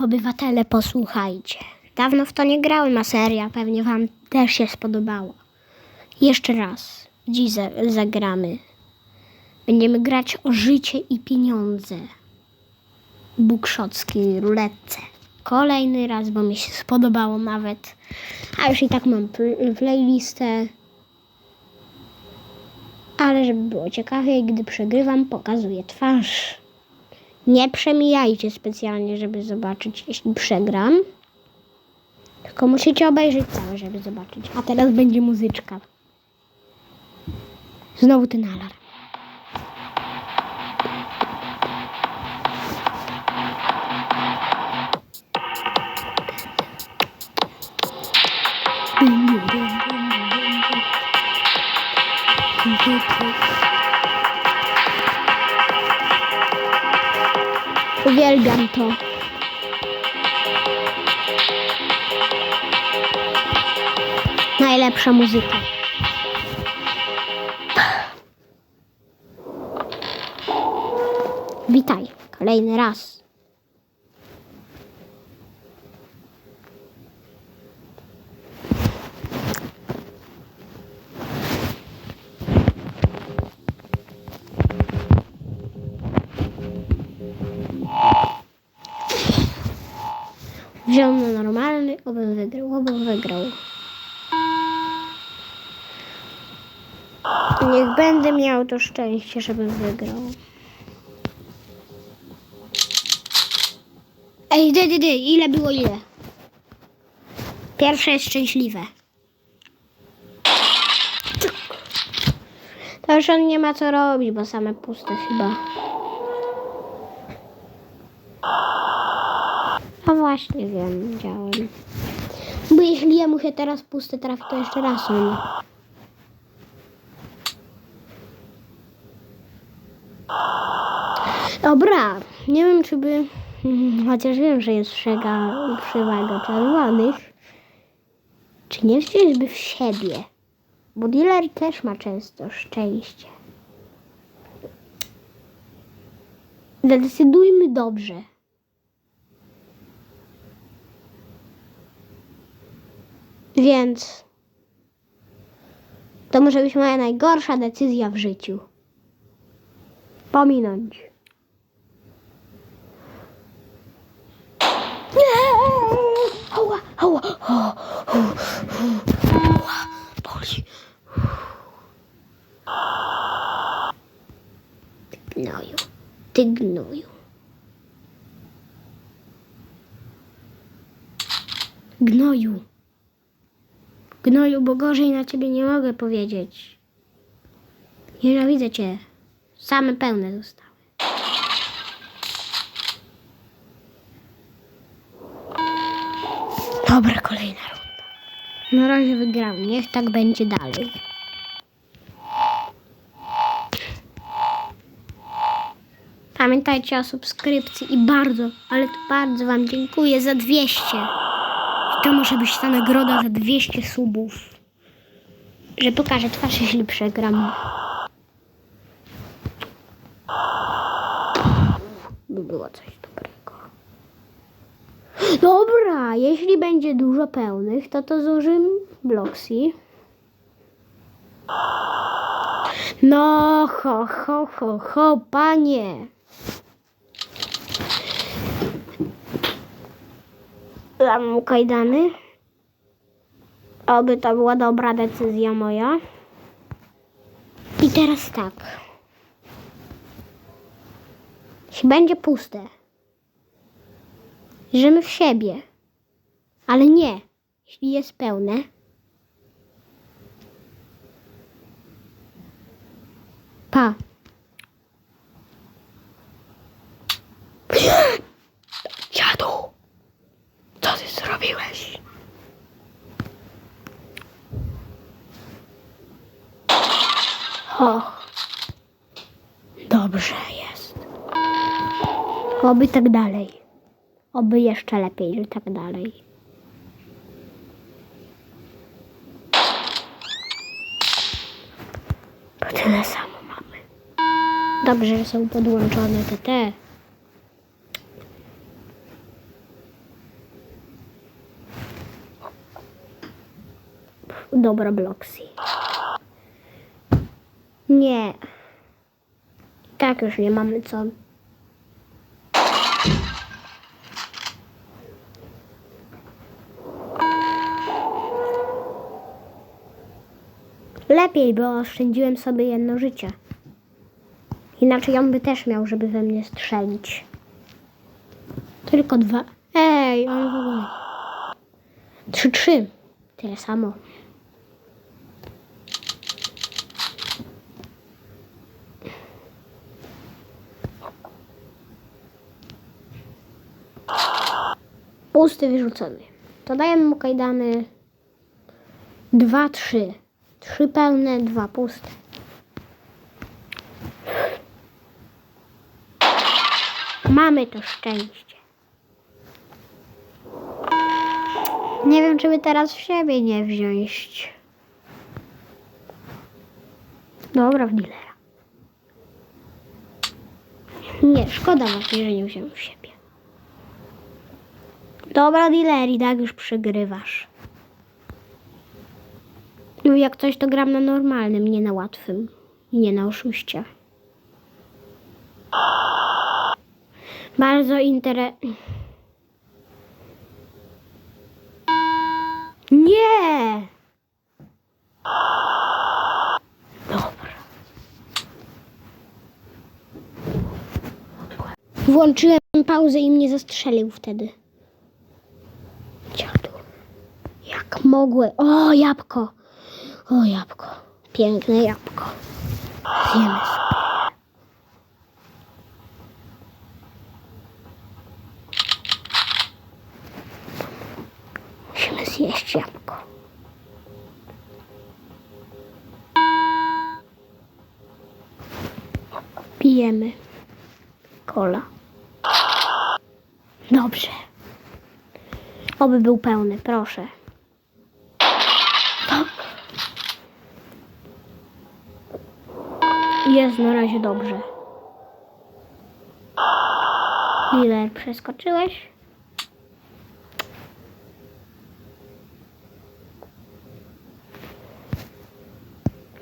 obywatele, posłuchajcie. Dawno w to nie grałem, a seria pewnie wam też się spodobała. Jeszcze raz, dziś za- zagramy. Będziemy grać o życie i pieniądze. Bukszockiej ruletce. Kolejny raz, bo mi się spodobało nawet. A już i tak mam pl- playlistę. Ale żeby było ciekawiej, gdy przegrywam, pokazuję twarz. Nie przemijajcie specjalnie, żeby zobaczyć, jeśli przegram. Tylko musicie obejrzeć całe, żeby zobaczyć. A teraz będzie muzyczka. Znowu ten alarm. To. Najlepsza muzyka. Witaj, kolejny raz. Wziął na normalny, obym wygrał, obym wygrał. Niech będę miał to szczęście, żebym wygrał. Ej, dy, dy, dy, ile było ile? Pierwsze jest szczęśliwe. To już on nie ma co robić, bo same puste chyba. No właśnie wiem, widziałem. Bo jeśli ja mu się teraz puste trafi, to jeszcze raz on. Dobra, nie wiem czy by, chociaż wiem, że jest przega, przewaga czerwonych, czy nie wzięliby w siebie, bo dealer też ma często szczęście. Zadecydujmy dobrze. Więc to może być moja najgorsza decyzja w życiu. Pominąć. Ała, ała, ała, boli. Gnoju, ty gnoju. Gnoju. Gnoju, bo gorzej na ciebie nie mogę powiedzieć. Nienawidzę cię. Same pełne zostały. Dobra, kolejna runda. Na razie wygrałem. Niech tak będzie dalej. Pamiętajcie o subskrypcji i bardzo, ale to bardzo Wam dziękuję za 200. To może być ta nagroda za 200 subów. Że pokażę twarz, jeśli przegram. By było coś dobrego. Dobra, jeśli będzie dużo pełnych, to to złożymy Bloxy. No, ho, ho, ho, ho, panie. Dam mu kajdany. Oby to była dobra decyzja moja. I teraz tak. Jeśli będzie puste, żyjemy w siebie. Ale nie, jeśli jest pełne. Oby tak dalej. Oby jeszcze lepiej, że tak dalej. To tyle samo mamy. Dobrze, że są podłączone te te. Dobra, Bloxy. Nie. Tak już nie mamy co Lepiej, bo oszczędziłem sobie jedno życie. Inaczej on by też miał, żeby we mnie strzelić. Tylko dwa. Ej. Trzy, trzy. Tyle samo. Pusty wyrzucony. To dajemy mu kajdany. Dwa, trzy. Trzy pełne, dwa puste. Mamy to szczęście. Nie wiem, czy by teraz w siebie nie wziąć. Dobra, w dealera. Nie, szkoda właśnie, że nie wziąłem w siebie. Dobra, dealer, i tak już przegrywasz. No jak coś, to gram na normalnym, nie na łatwym. Nie na oszuście. Bardzo intere... Nie! Dobra. Włączyłem pauzę i mnie zastrzelił wtedy. Jak mogły. O, jabłko. O, jabłko. Piękne jabłko. Zjemy sobie. Musimy zjeść jabłko. Pijemy. Kola. Dobrze. Oby był pełny, proszę. Jest na razie dobrze. Ile przeskoczyłeś?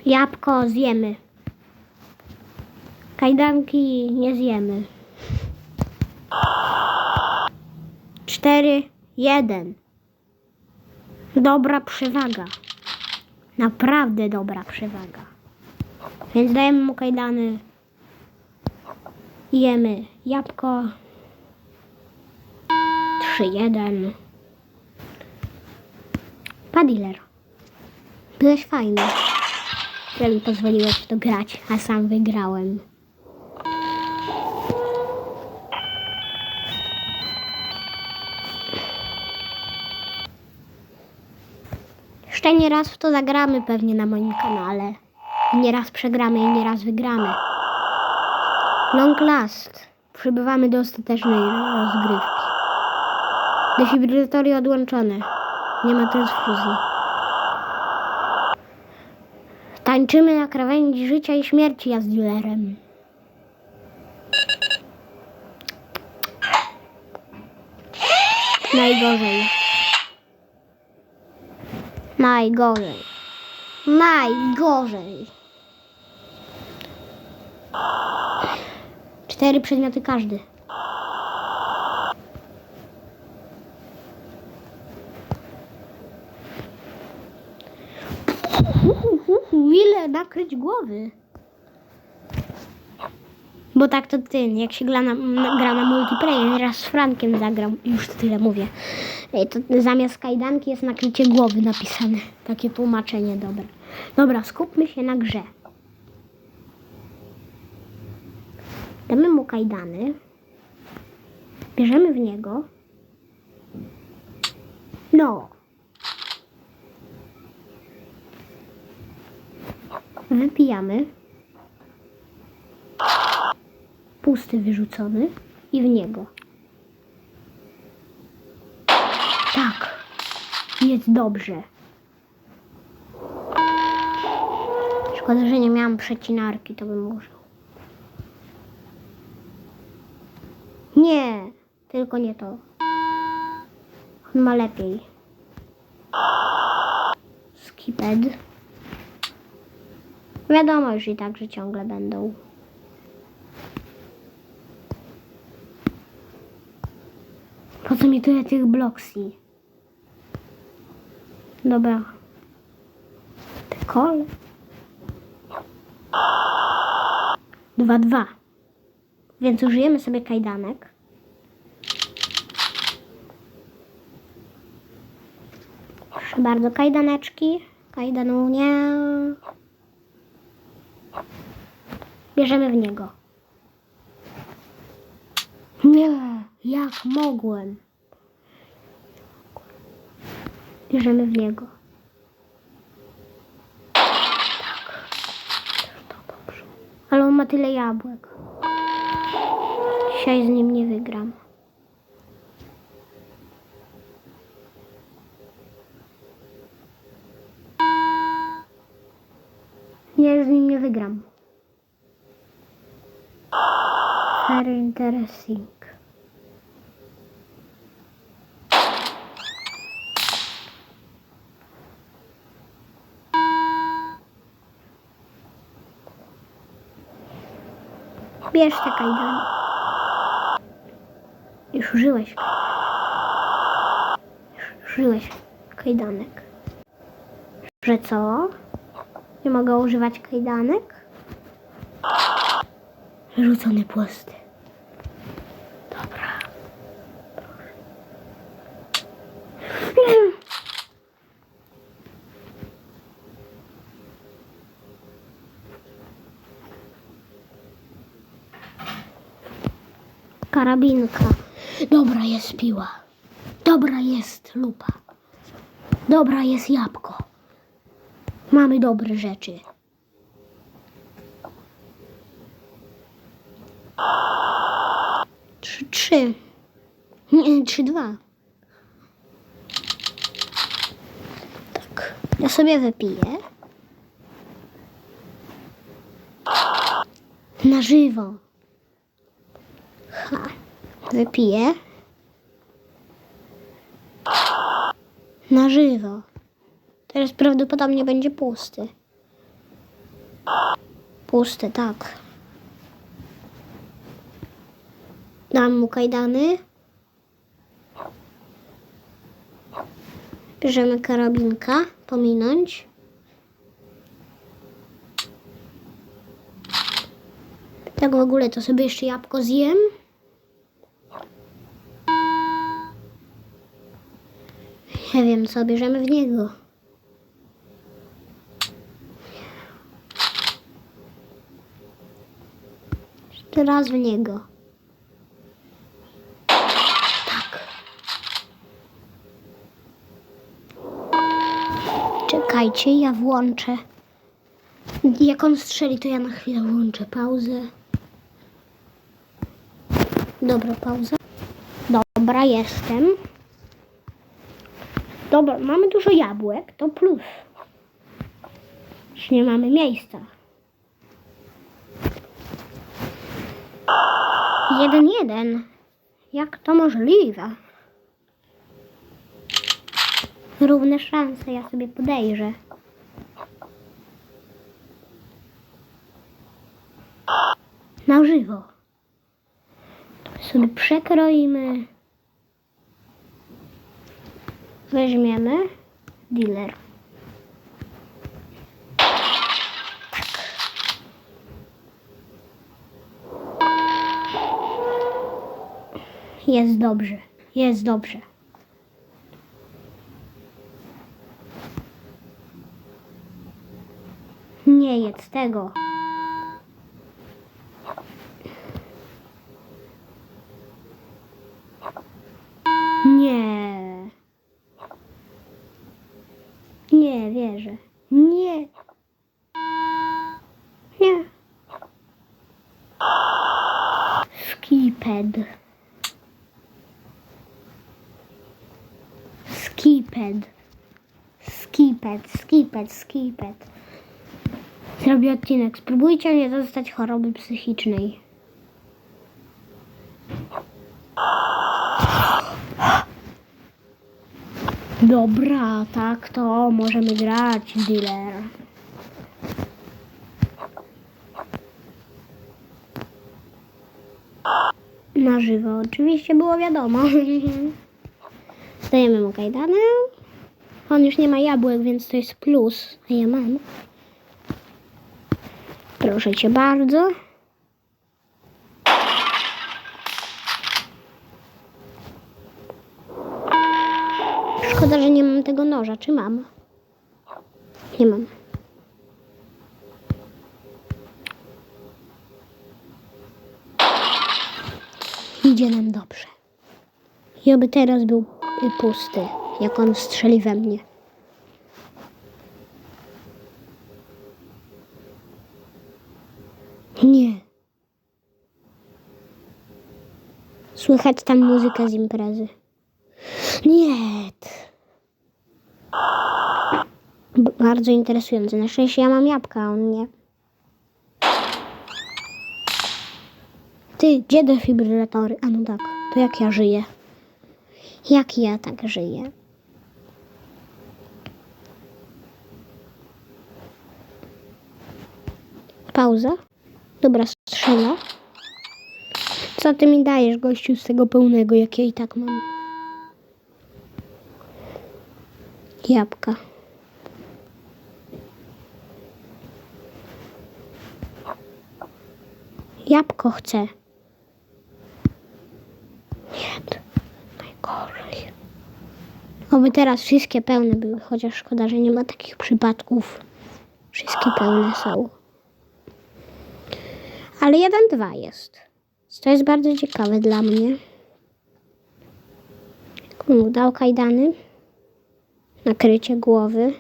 Jabłko zjemy. Kajdanki nie zjemy. Cztery, jeden. Dobra przewaga. Naprawdę dobra przewaga. Więc dajemy mu kajdany. Jemy jabłko. Trzy, jeden. Padiler. Byłeś fajny. Że mi pozwoliłeś to grać, a sam wygrałem. Jeszcze nie raz w to zagramy pewnie na moim kanale. Nieraz przegramy i nieraz wygramy. Long last. Przybywamy do ostatecznej rozgrywki. Defibrylatory odłączone. Nie ma transfuzji. Tańczymy na krawędzi życia i śmierci ja z dealerem. Najgorzej. Najgorzej. Najgorzej. Cztery przedmioty każdy. Ile nakryć głowy? Bo tak to ty, jak się gra na, na, gra na multiplayer, raz z Frankiem zagram, już tyle mówię. To zamiast kajdanki jest nakrycie głowy napisane. Takie tłumaczenie dobre. Dobra, skupmy się na grze. Damy mu kajdany. Bierzemy w niego. No. Wypijamy. Pusty wyrzucony i w niego. Tak. Jest dobrze. Szkoda, że nie miałam przecinarki, to bym użył. Nie, tylko nie to. On ma lepiej. Ski. skiped. Wiadomo już i tak, że ciągle będą. Po co mi tyle tych bloksji? Dobra. Te kole. Dwa, dwa. Więc użyjemy sobie kajdanek. Proszę bardzo, kajdaneczki. Kajdanunie. Bierzemy w niego. Nie, jak mogłem? Bierzemy w niego. Tak. To dobrze. Ale on ma tyle jabłek. Dzisiaj z nim nie wygram. Nie, z nim nie wygram. Very interesting. Bierz te kajdany. Już użyłeś. Już użyłeś kajdanek. Że co? Nie mogę używać kajdanek? Rzucony płasty. Dobra. Karabinka. Dobra jest piła. Dobra jest lupa. Dobra jest jabłko. Mamy dobre rzeczy. Trzy, trzy. Nie, trzy, dwa. Tak. Ja sobie wypiję. Na żywo. Ha. Wypiję. Na żywo. Teraz prawdopodobnie będzie pusty. Pusty, tak. Dam mu kajdany. Bierzemy karabinka, pominąć. Tak w ogóle to sobie jeszcze jabłko zjem. Nie wiem co, bierzemy w niego. Jeszcze raz w niego. Tak. Czekajcie, ja włączę. Jak on strzeli, to ja na chwilę włączę pauzę. Dobra, pauza. Dobra, jestem. Dobra, mamy dużo jabłek, to plus. Już nie mamy miejsca. Jeden, jeden. Jak to możliwe? Równe szanse, ja sobie podejrzę. Na żywo. To sobie przekroimy. Weźmiemy dealer. Jest dobrze. Jest dobrze. Nie jedz tego. Nie. Nie wierzę. Nie. Nie. Skiped. Skiped. Skiped, skiped, skiped. Zrobię odcinek. Spróbujcie nie dostać choroby psychicznej. Dobra, tak to możemy grać, dealer. Na żywo, oczywiście było wiadomo. Dajemy mu kajdany. On już nie ma jabłek, więc to jest plus, a ja mam. Proszę cię bardzo. Szkoda, że nie mam tego noża. Czy mam? Nie mam. Idzie nam dobrze. I oby teraz był pusty, jak on strzeli we mnie. Nie. Słychać tam muzykę z imprezy. Nie. Bardzo interesujące. Na szczęście ja mam jabłka, a on nie. Ty, gdzie defibrylatory? A no tak, to jak ja żyję? Jak ja tak żyję? Pauza. Dobra, strzela. Co ty mi dajesz, gościu, z tego pełnego, jak ja i tak mam? Jabłka. Jabłko chcę. Nie, najgorzej. Oby teraz wszystkie pełne były, chociaż szkoda, że nie ma takich przypadków. Wszystkie pełne są. Ale jeden, dwa jest. To jest bardzo ciekawe dla mnie. Mu dał kajdany. Nakrycie głowy.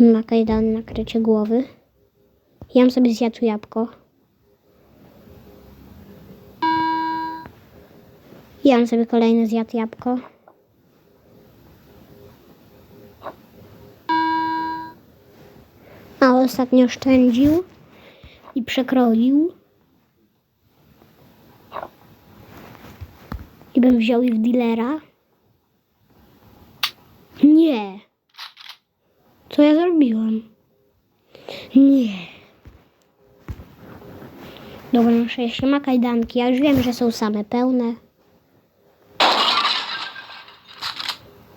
Ma kajdany, nakrycie głowy. Ja bym sobie zjadł jabłko. Ja bym sobie kolejne zjadł jabłko. A ostatnio szczędził i przekroił. I bym wziął ich w dealera. Nie. Co ja zrobiłem? Nie. Dobra, na szczęście ma kajdanki. Ja już wiem, że są same pełne.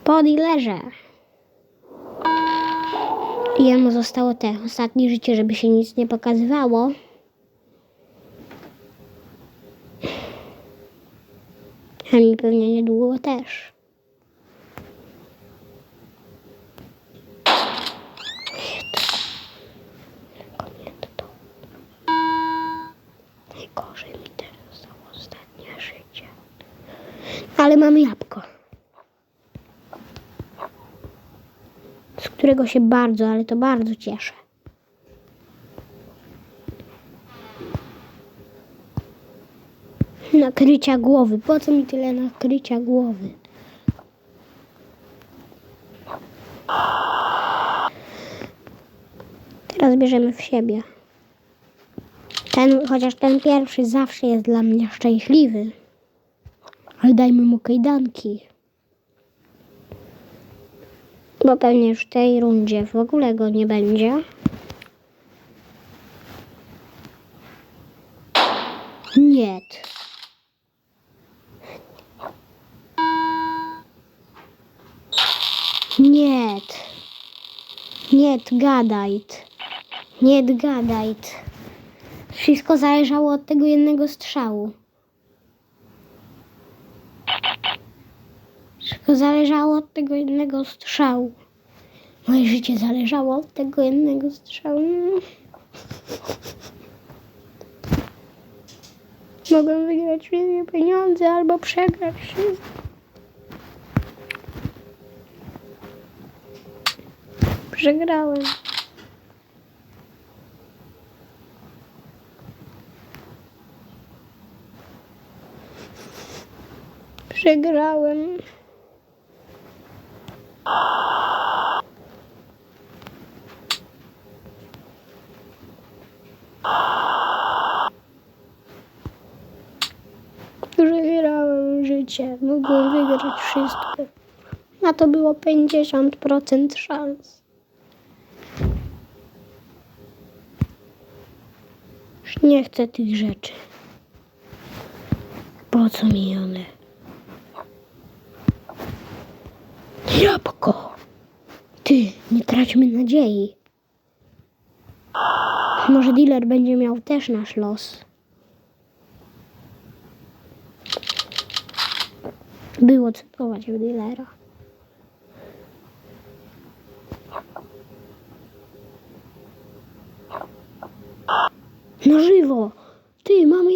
Po dealerze. Jemu zostało te ostatnie życie, żeby się nic nie pokazywało. A mi pewnie niedługo też. Najgorzej mi teraz zostało ostatnie życie. Ale mam jabłko. Z którego się bardzo, ale to bardzo cieszę. Nakrycia głowy. Po co mi tyle nakrycia głowy? Teraz bierzemy w siebie. Ten, chociaż ten pierwszy zawsze jest dla mnie szczęśliwy. Ale dajmy mu kajdanki. Bo pewnie już w tej rundzie w ogóle go nie będzie. Nie. Nie. Nie gadajt. Nie gadajt. Wszystko zależało od tego jednego strzału. Wszystko zależało od tego jednego strzału. Moje życie zależało od tego jednego strzału. Mogłem wygrać wszystkie pieniądze albo przegrać wszystko. Przegrałem. Przegrałem. Przegrałem życie. Mogłem wygrać wszystko. A to było 50% szans. Już nie chcę tych rzeczy. Po co mi one? Jabłko! Ty, nie traćmy nadziei. Może dealer będzie miał też nasz los. Było cytować w dealera. Na żywo! Ty, mamy...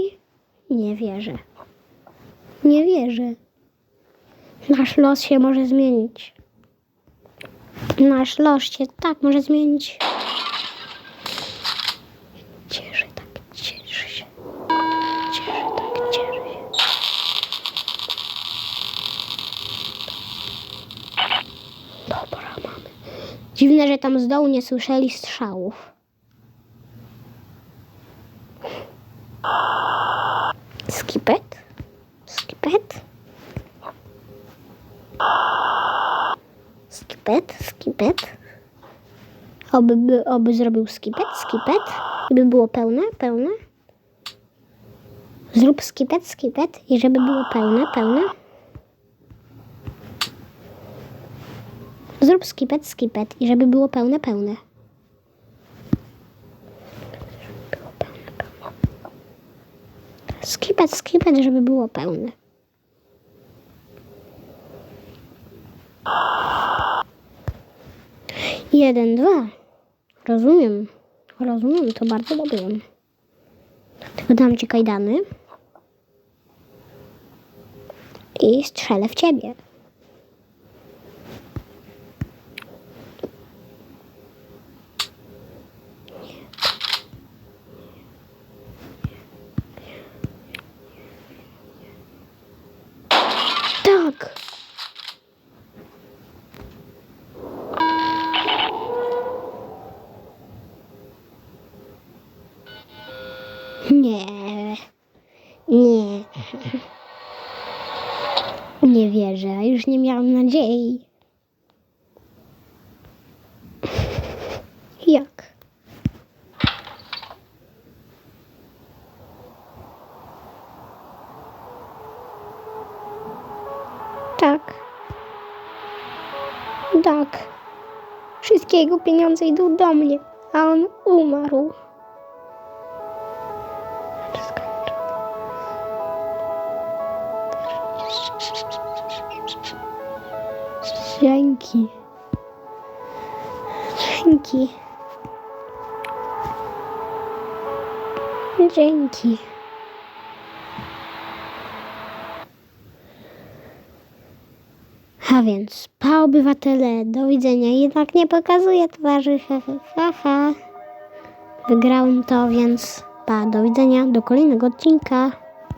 Nie wierzę. Nie wierzę. Nasz los się może zmienić. Nasz los się tak może zmienić. Cieszę tak, cieszę się. Cieszę tak, cieszę się. Dobra, mamy. Dziwne, że tam z dołu nie słyszeli strzałów. Skipet? Skipet? Skipet? Skipet? Oby, by, oby zrobił skipet? Skipet? I by było pełne? Pełne? Zrób skipet? Skipet? I żeby było pełne? Pełne? Zrób skipet? Skipet. I żeby było pełne? Pełne. Skipet, skipet, żeby było pełne. Jeden, dwa. Rozumiem. Rozumiem, to bardzo dobrze. Tylko dam ci kajdany. I strzelę w ciebie. Tak. Wszystkie jego pieniądze idą do mnie, a on umarł. Dzięki. Dzięki. Dzięki. A więc, pa obywatele, do widzenia. Jednak nie pokazuję twarzy, ha, ha, ha, ha. Wygrałem to, więc pa, do widzenia, do kolejnego odcinka.